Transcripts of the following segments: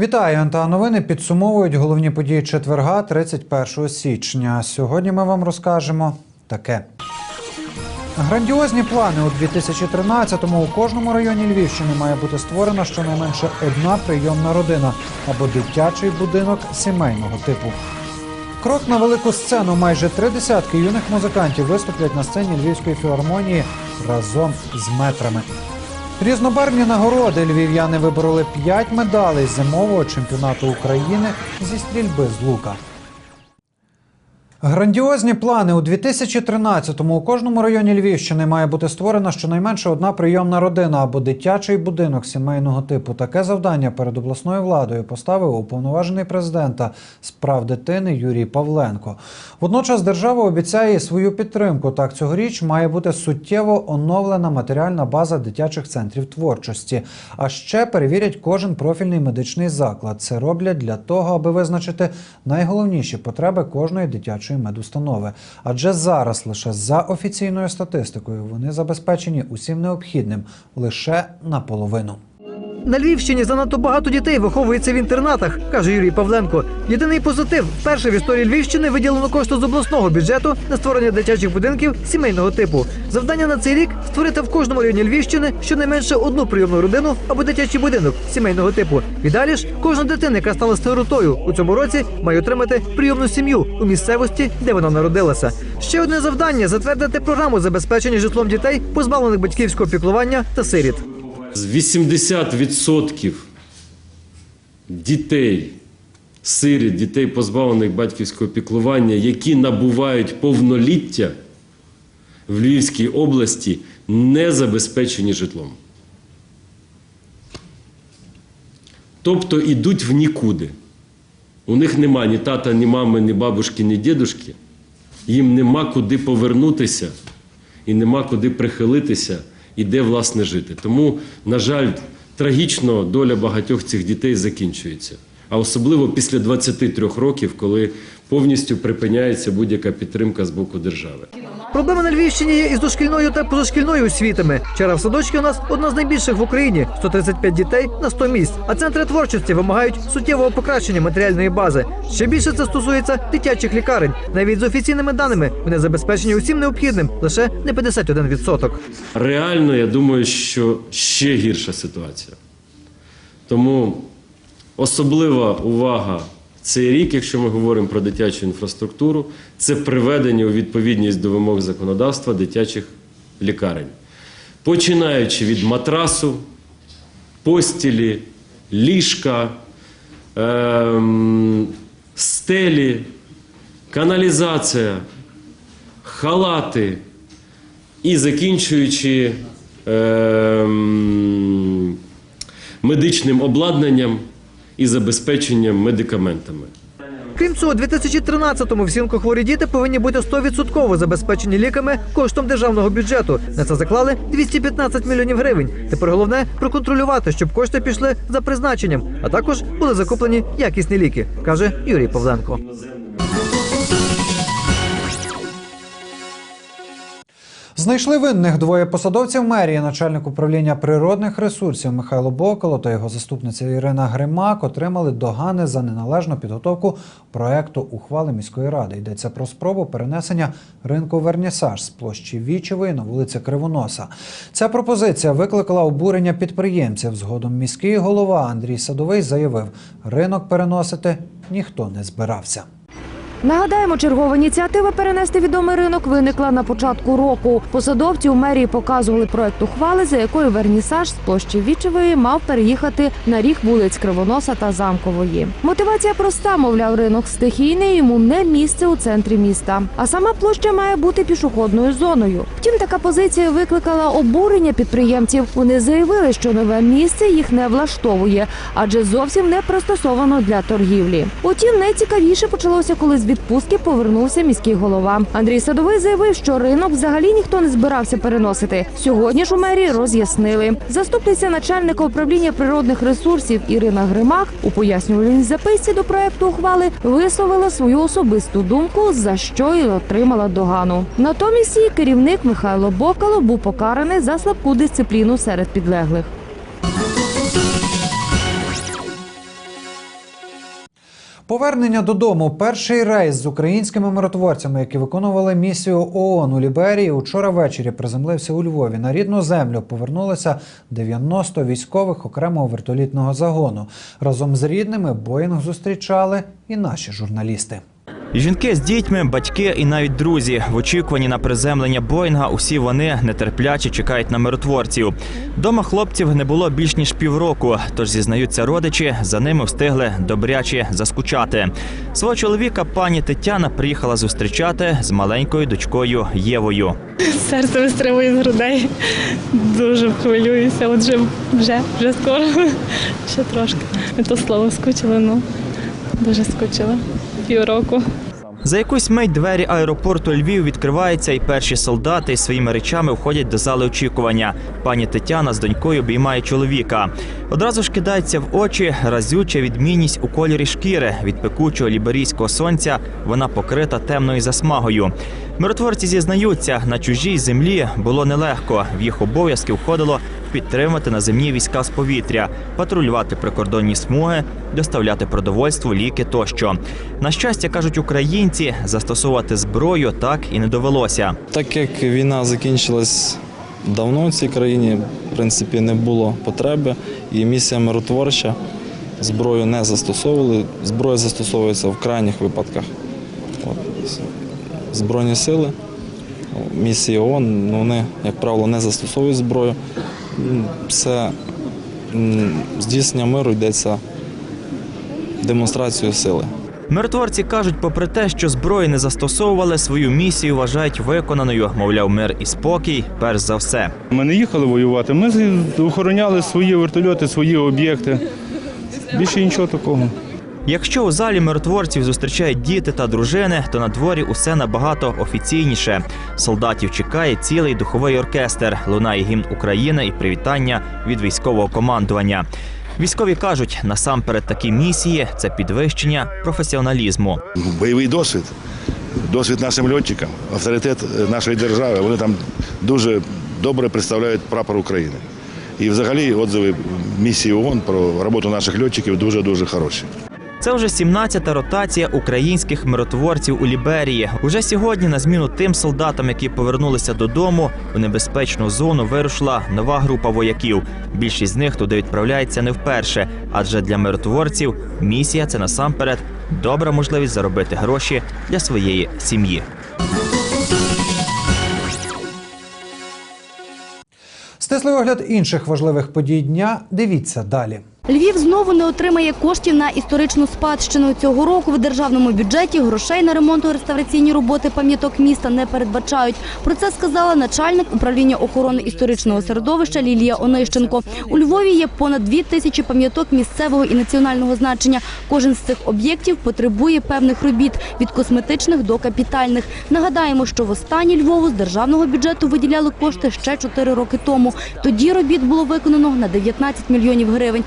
Вітаю, НТА новини підсумовують головні події четверга, 31 січня. Сьогодні ми вам розкажемо таке. Грандіозні плани у 2013-му у кожному районі Львівщини має бути створена щонайменше одна прийомна родина або дитячий будинок сімейного типу. Крок на велику сцену. Майже три десятки юних музикантів виступлять на сцені Львівської філармонії разом з метрами. Різнобарвні нагороди львів'яни вибороли 5 медалей зимового чемпіонату України зі стрільби з лука. Грандіозні плани у 2013-му у кожному районі Львівщини має бути створена щонайменше одна прийомна родина або дитячий будинок сімейного типу. Таке завдання перед обласною владою поставив уповноважений президента з прав дитини Юрій Павленко. Водночас держава обіцяє свою підтримку. Так цьогоріч має бути суттєво оновлена матеріальна база дитячих центрів творчості. А ще перевірять кожен профільний медичний заклад. Це роблять для того, аби визначити найголовніші потреби кожної дитячої медустанови. Адже зараз лише за офіційною статистикою вони забезпечені усім необхідним лише наполовину. На Львівщині занадто багато дітей виховується в інтернатах, каже Юрій Павленко. Єдиний позитив вперше в історії Львівщини виділено кошти з обласного бюджету на створення дитячих будинків сімейного типу. Завдання на цей рік створити в кожному районі Львівщини щонайменше одну прийомну родину або дитячий будинок сімейного типу. І далі ж кожна дитина, яка стала сиротою у цьому році, має отримати прийомну сім'ю у місцевості, де вона народилася. Ще одне завдання затвердити програму забезпечення житлом дітей, позбавлених батьківського піклування та сиріт. З 80% дітей, сиріт, дітей, позбавлених батьківського піклування, які набувають повноліття в Львівській області, не забезпечені житлом. Тобто йдуть в нікуди. У них нема ні тата, ні мами, ні бабушки, ні дідушки. Їм нема куди повернутися і нема куди прихилитися і де власне жити. Тому, на жаль, трагічно доля багатьох цих дітей закінчується. А особливо після 23 років, коли повністю припиняється будь-яка підтримка з боку держави. Проблема на Львівщині є із дошкільною та позашкільною освітами. Черга садочки у нас одна з найбільших в Україні 135 дітей на 100 місць. А центри творчості вимагають суттєвого покращення матеріальної бази. Ще більше це стосується дитячих лікарень. Навіть з офіційними даними вони забезпечені усім необхідним лише не 51%. Реально, я думаю, що ще гірша ситуація. Тому особлива увага цей рік, якщо ми говоримо про дитячу інфраструктуру, це приведення у відповідність до вимог законодавства дитячих лікарень. Починаючи від матрасу, постілі, ліжка, ем, стелі, каналізація, халати і закінчуючи ем, медичним обладнанням і забезпеченням медикаментами. Крім цього, у 2013-му всі онкохворі діти повинні бути 100% забезпечені ліками коштом державного бюджету. На це заклали 215 мільйонів гривень. Тепер головне проконтролювати, щоб кошти пішли за призначенням, а також були закуплені якісні ліки, каже Юрій Павленко. Знайшли винних двоє посадовців мерії, начальник управління природних ресурсів Михайло Боколо та його заступниця Ірина Гримак отримали догани за неналежну підготовку проекту ухвали міської ради. Йдеться про спробу перенесення ринку Вернісаж з площі Вічової на вулиці Кривоноса. Ця пропозиція викликала обурення підприємців. Згодом міський голова Андрій Садовий заявив, ринок переносити ніхто не збирався. Нагадаємо, чергова ініціатива перенести відомий ринок виникла на початку року. Посадовці у мерії показували проект ухвали, за якою вернісаж з площі Вічевої мав переїхати на ріг вулиць Кривоноса та Замкової. Мотивація проста, мовляв, ринок стихійний, йому не місце у центрі міста. А сама площа має бути пішохідною зоною. Втім, така позиція викликала обурення підприємців. Вони заявили, що нове місце їх не влаштовує, адже зовсім не пристосовано для торгівлі. Утім, найцікавіше почалося, коли з відпустки повернувся міський голова. Андрій Садовий заявив, що ринок взагалі ніхто не збирався переносити. Сьогодні ж у мерії роз'яснили. Заступниця начальника управління природних ресурсів Ірина Гримак у пояснювальній записці до проекту ухвали висловила свою особисту думку, за що й отримала догану. Натомість її керівник Михайло Бокало був покараний за слабку дисципліну серед підлеглих. Повернення додому. Перший рейс з українськими миротворцями, які виконували місію ООН у Ліберії, учора ввечері приземлився у Львові. На рідну землю повернулося 90 військових окремого вертолітного загону. Разом з рідними Боїнг зустрічали і наші журналісти. Жінки з дітьми, батьки і навіть друзі в очікуванні на приземлення Боїнга. Усі вони нетерпляче чекають на миротворців. Дома хлопців не було більш ніж півроку. Тож зізнаються родичі, за ними встигли добряче заскучати. Свого чоловіка пані Тетяна приїхала зустрічати з маленькою дочкою Євою. Серце вистрілює з грудей. Дуже хвилююся. От вже, вже, скоро. Ще трошки. Не то слово скучили, ну дуже скучила. Півроку. За якусь мить двері аеропорту Львів відкриваються, і перші солдати своїми речами входять до зали очікування. Пані Тетяна з донькою обіймає чоловіка. Одразу ж кидається в очі разюча відмінність у кольорі шкіри. Від пекучого ліберійського сонця вона покрита темною засмагою. Миротворці зізнаються, на чужій землі було нелегко. В їх обов'язки входило підтримати наземні війська з повітря, патрулювати прикордонні смуги, доставляти продовольство, ліки тощо. На щастя, кажуть українці, застосовувати зброю так і не довелося. Так як війна закінчилась давно в цій країні, в принципі, не було потреби, і місія миротворча зброю не застосовували. Зброя застосовується в крайніх випадках. От. Збройні сили, місії ООН, ну, вони, як правило, не застосовують зброю. Все здійснення миру йдеться демонстрацією сили. Миротворці кажуть, попри те, що зброї не застосовували, свою місію вважають виконаною. Мовляв, мир і спокій перш за все. Ми не їхали воювати, ми охороняли свої вертольоти, свої об'єкти. Більше нічого такого. Якщо у залі миротворців зустрічають діти та дружини, то на дворі усе набагато офіційніше. Солдатів чекає цілий духовий оркестр, лунає гімн України і привітання від військового командування. Військові кажуть, насамперед такі місії це підвищення професіоналізму. бойовий досвід, досвід нашим льотчикам, авторитет е, нашої держави. Вони там дуже добре представляють прапор України. І взагалі отзиви місії ООН про роботу наших льотчиків дуже-дуже хороші. Це вже 17-та ротація українських миротворців у Ліберії. Уже сьогодні, на зміну тим солдатам, які повернулися додому, у небезпечну зону вирушила нова група вояків. Більшість з них туди відправляється не вперше, адже для миротворців місія це насамперед добра можливість заробити гроші для своєї сім'ї. Стислий огляд інших важливих подій дня. Дивіться далі. Львів знову не отримає коштів на історичну спадщину. Цього року в державному бюджеті грошей на ремонтно-реставраційні роботи пам'яток міста не передбачають. Про це сказала начальник управління охорони історичного середовища Лілія Онищенко. У Львові є понад дві тисячі пам'яток місцевого і національного значення. Кожен з цих об'єктів потребує певних робіт від косметичних до капітальних. Нагадаємо, що востаннє Львову з державного бюджету виділяли кошти ще чотири роки тому. Тоді робіт було виконано на 19 мільйонів гривень.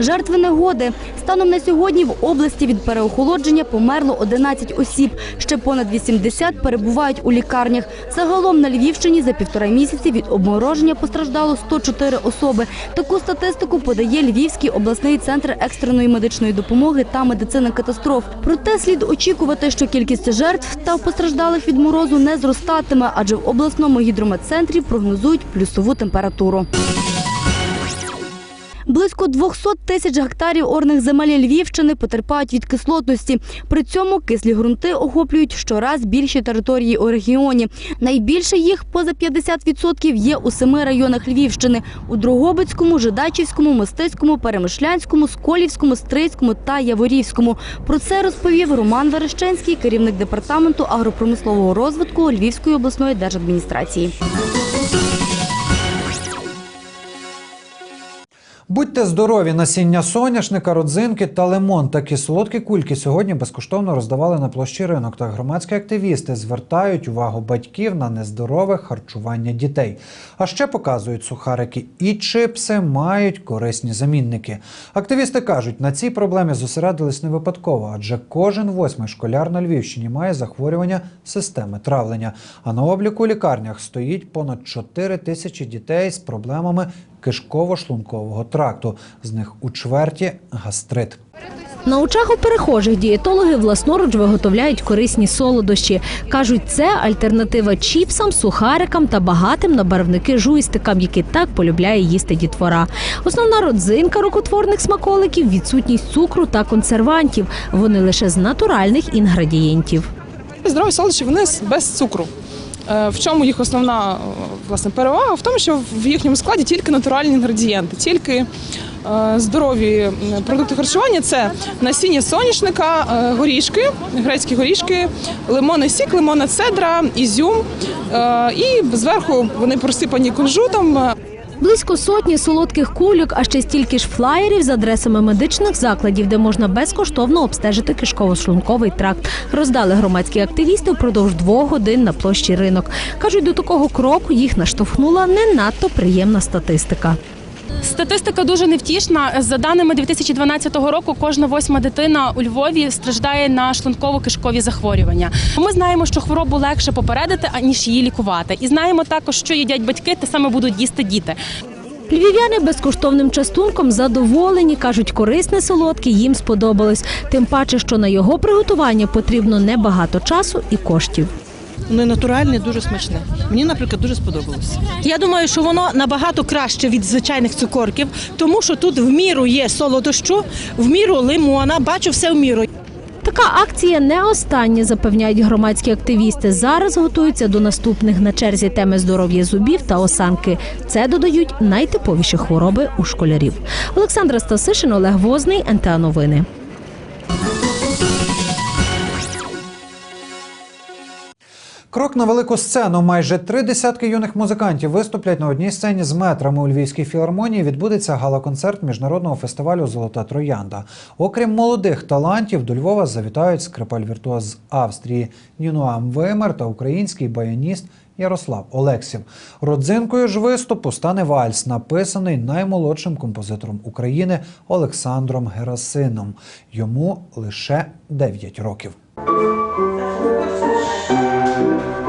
Жертви негоди. Станом на сьогодні в області від переохолодження померло 11 осіб. Ще понад 80 перебувають у лікарнях. Загалом на Львівщині за півтора місяці від обмороження постраждало 104 особи. Таку статистику подає Львівський обласний центр екстреної медичної допомоги та медицини катастроф. Проте слід очікувати, що кількість жертв та постраждалих від морозу не зростатиме, адже в обласному гідрометцентрі прогнозують плюсову температуру. Близько 200 тисяч гектарів орних земель Львівщини потерпають від кислотності. При цьому кислі ґрунти охоплюють щораз більші території у регіоні. Найбільше їх поза 50% є у семи районах Львівщини: у Дрогобицькому, Жидачівському, Мостицькому, Перемишлянському, Сколівському, Стрийському та Яворівському. Про це розповів Роман Верещенський, керівник департаменту агропромислового розвитку Львівської обласної держадміністрації. Будьте здорові! Насіння соняшника, родзинки та лимон. Такі солодкі кульки сьогодні безкоштовно роздавали на площі ринок. Та громадські активісти звертають увагу батьків на нездорове харчування дітей. А ще показують сухарики і чипси мають корисні замінники. Активісти кажуть, на цій проблемі зосередились не випадково, адже кожен восьмий школяр на Львівщині має захворювання системи травлення. А на обліку у лікарнях стоїть понад 4 тисячі дітей з проблемами кишково-шлункового тракту. З них у чверті гастрит. На очах у перехожих дієтологи власноруч виготовляють корисні солодощі. Кажуть, це альтернатива чіпсам, сухарикам та багатим на барвники жуйстикам, які так полюбляє їсти дітвора. Основна родзинка рукотворних смаколиків відсутність цукру та консервантів. Вони лише з натуральних інгредієнтів. Здорові солодощі вони без цукру. Е, В чому їх основна е, власне перевага? В тому, що в їхньому складі тільки натуральні інгредієнти, тільки е, здорові продукти харчування це насіння соняшника, горішки, грецькі горішки, лимонний сік, лимонна цедра, ізюм. І зверху вони просипані кунжутом. Близько сотні солодких кульок, а ще стільки ж флаєрів з адресами медичних закладів, де можна безкоштовно обстежити кишково-шлунковий тракт. Роздали громадські активісти впродовж двох годин на площі ринок. Кажуть, до такого кроку їх наштовхнула не надто приємна статистика. Статистика дуже невтішна. За даними 2012 року, кожна восьма дитина у Львові страждає на шлунково-кишкові захворювання. Ми знаємо, що хворобу легше попередити, аніж її лікувати. І знаємо також, що їдять батьки, те саме будуть їсти діти. Львів'яни безкоштовним частунком задоволені, кажуть, корисне солодке їм сподобалось. Тим паче, що на його приготування потрібно небагато часу і коштів. Воно натуральне, дуже смачне. Мені, наприклад, дуже сподобалося. Я думаю, що воно набагато краще від звичайних цукорків, тому що тут в міру є солодощу, в міру лимона, бачу все в міру. Така акція не остання, запевняють громадські активісти. Зараз готуються до наступних на черзі теми здоров'я зубів та осанки. Це додають найтиповіші хвороби у школярів. Олександра Стасишин, Олег Возний, НТА Новини. Крок на велику сцену. Майже три десятки юних музикантів виступлять на одній сцені з метрами у Львівській філармонії. Відбудеться гала-концерт міжнародного фестивалю Золота Троянда. Окрім молодих талантів, до Львова завітають скрипаль-віртуоз з Австрії Нінуам Веймер та український баяніст Ярослав Олексів. Родзинкою ж виступу стане вальс, написаний наймолодшим композитором України Олександром Герасином. Йому лише 9 років. За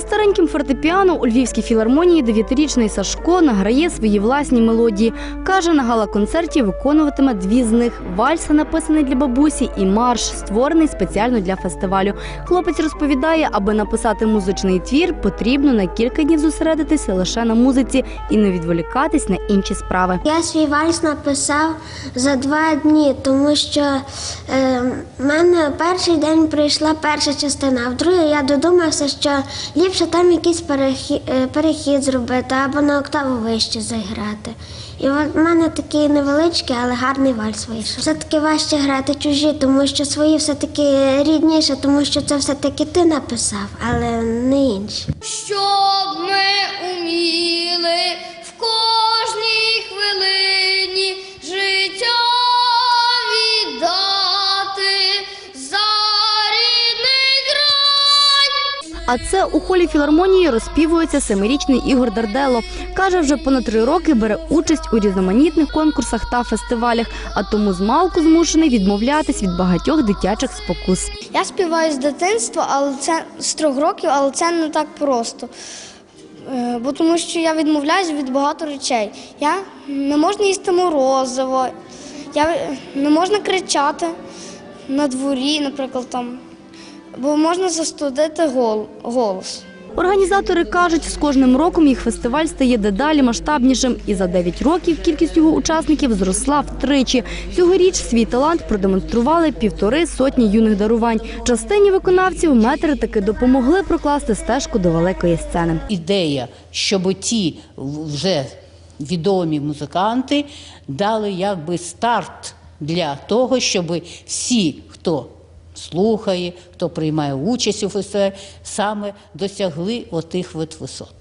стареньким фортепіано у Львівській філармонії дев'ятирічний Сашко награє свої власні мелодії. Каже, на гала-концерті виконуватиме дві з них: вальса, написаний для бабусі, і марш, створений спеціально для фестивалю. Хлопець розповідає, аби написати музичний твір, потрібно на кілька днів зосередитися лише на музиці і не відволікатись на інші справи. Я свій вальс написав за два дні, тому що е, мене перший день прийшла перша частина, а в другий я додумався, що ліпше там якийсь перехід, перехід зробити або на октаву вище заграти. І в мене такий невеличкий, але гарний вальс вийшов. Все-таки важче грати чужі, тому що свої все-таки рідніше, тому що це все-таки ти написав, але не інші. Щоб ми уміли А це у холі філармонії розспівується семирічний Ігор Дардело. Каже, вже понад три роки бере участь у різноманітних конкурсах та фестивалях, а тому змалку змушений відмовлятись від багатьох дитячих спокус. Я співаю з дитинства, але це з трьох років, але це не так просто. Е, Бо тому що я відмовляюсь від багато речей. Я не можна їсти морозиво, я не можна кричати на дворі, наприклад, там, бо можна застудити гол- голос. Організатори кажуть, з кожним роком їх фестиваль стає дедалі масштабнішим, і за 9 років кількість його учасників зросла втричі. Цьогоріч свій талант продемонстрували півтори сотні юних дарувань. Частині виконавців метри таки допомогли прокласти стежку до великої сцени. ідея, щоб ті вже відомі музиканти дали якби старт для того, щоб всі, хто слухає, хто приймає участь у фестивалі, саме досягли отих от висот.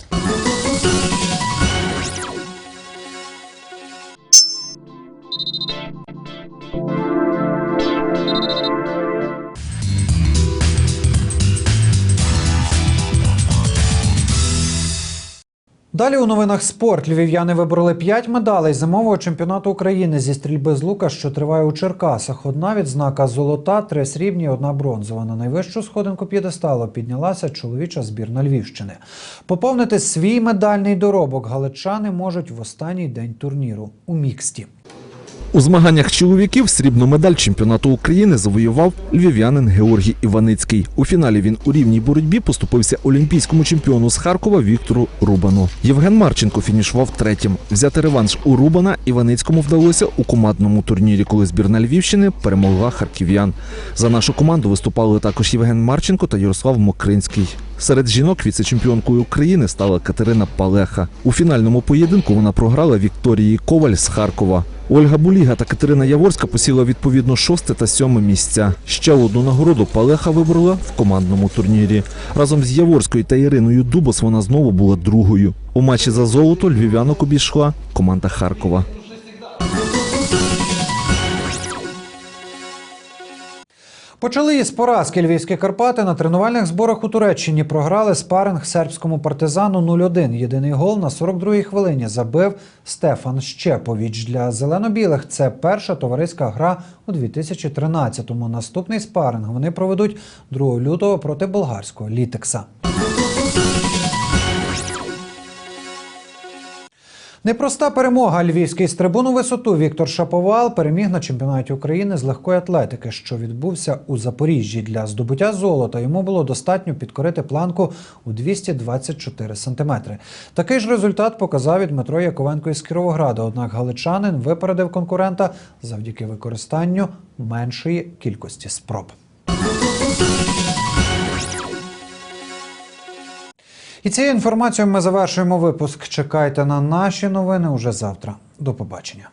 Далі у новинах спорт львів'яни вибороли 5 медалей зимового чемпіонату України зі стрільби з лука, що триває у Черкасах. Одна відзнака золота, три срібні, одна бронзова. На найвищу сходинку п'єдесталу піднялася чоловіча збірна Львівщини. Поповнити свій медальний доробок галичани можуть в останній день турніру у міксті. У змаганнях чоловіків срібну медаль чемпіонату України завоював львів'янин Георгій Іваницький. У фіналі він у рівній боротьбі поступився олімпійському чемпіону з Харкова Віктору Рубану. Євген Марченко фінішував третім. Взяти реванш у Рубана Іваницькому вдалося у командному турнірі, коли збірна Львівщини перемогла харків'ян. За нашу команду виступали також Євген Марченко та Ярослав Мокринський. Серед жінок віце-чемпіонкою України стала Катерина Палеха. У фінальному поєдинку вона програла Вікторії Коваль з Харкова. Ольга Буліга та Катерина Яворська посіла відповідно шосте та сьоме місця. Ще одну нагороду Палеха виборола в командному турнірі. Разом з Яворською та Іриною Дубос вона знову була другою. У матчі за золото львів'янок обійшла команда Харкова. Почали із поразки львівські Карпати на тренувальних зборах у Туреччині програли спаринг сербському партизану 0-1. Єдиний гол на 42-й хвилині забив Стефан Щеповіч. Для зелено-білих це перша товариська гра у 2013-му. Наступний спаринг вони проведуть 2 лютого проти болгарського Літекса. Непроста перемога. Львівський стрибун у висоту Віктор Шаповал переміг на чемпіонаті України з легкої атлетики, що відбувся у Запоріжжі. Для здобуття золота йому було достатньо підкорити планку у 224 сантиметри. Такий ж результат показав і Дмитро Яковенко із Кіровограда. Однак галичанин випередив конкурента завдяки використанню меншої кількості спроб. І цією інформацією ми завершуємо випуск. Чекайте на наші новини уже завтра. До побачення.